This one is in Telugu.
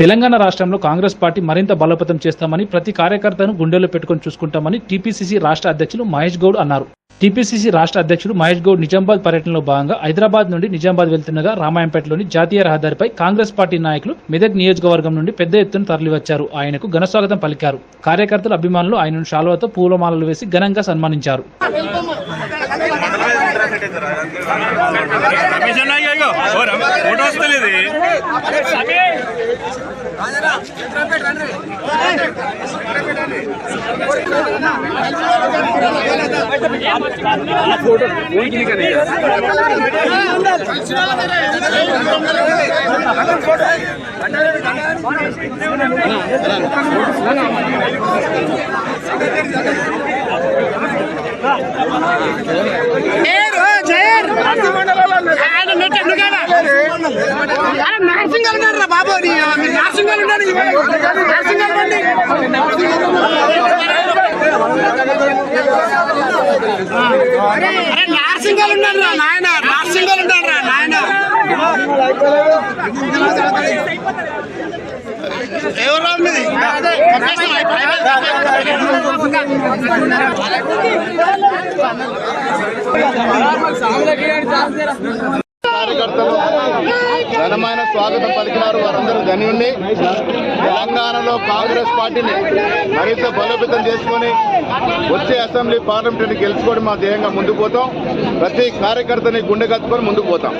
తెలంగాణ రాష్ట్రంలో కాంగ్రెస్ పార్టీ మరింత బలోపేతం చేస్తామని ప్రతి కార్యకర్తను గుండెల్లో పెట్టుకొని చూసుకుంటామని టీపీసీసీ రాష్ట్ర అధ్యక్షులు మహేష్ గౌడ్ అన్నారు. టీపీసీసీ రాష్ట్ర అధ్యక్షుడు మహేష్ గౌడ్ నిజామాబాద్ పర్యటనలో భాగంగా హైదరాబాద్ నుండి నిజామాబాద్ వెళ్తుండగా రామాయంపేటలోని జాతీయ రహదారిపై కాంగ్రెస్ పార్టీ నాయకులు మెదక్ నియోజకవర్గం నుండి పెద్ద ఎత్తున తరలివచ్చారు. ఆయనకు ఘనస్వాగతం పలికారు. కార్యకర్తలు అభిమానులు ఆయనను శాలువాతో పూలమాలలు వేసి ఘనంగా సన్మానించారు. రమేష్ అన్న ఇగో ఓ రమ- ఫోటో నర్సింగ్ ఉన్నాడు రా బాబు నర్సింగ్ ఉన్నాడు నర్సింగ్ బండి అరే నర్సింగ్ ఉన్నాడు రా నాయన నర్సింగ్ ఉన్నాడు రా నాయన ఎవరు మీది? కార్యకర్తలు ఘనమైన స్వాగతం పలికినారు వారందరూ ధన్యుణ్ణి. తెలంగాణలో కాంగ్రెస్ పార్టీని మరింత బలోపేతం చేసుకొని వచ్చే అసెంబ్లీ పార్లమెంట్ గెలుచుకోవడం మా ధ్యేయంగా ముందుకు పోతాం. ప్రతి కార్యకర్తని గుండె కత్తుకొని ముందుకు పోతాం.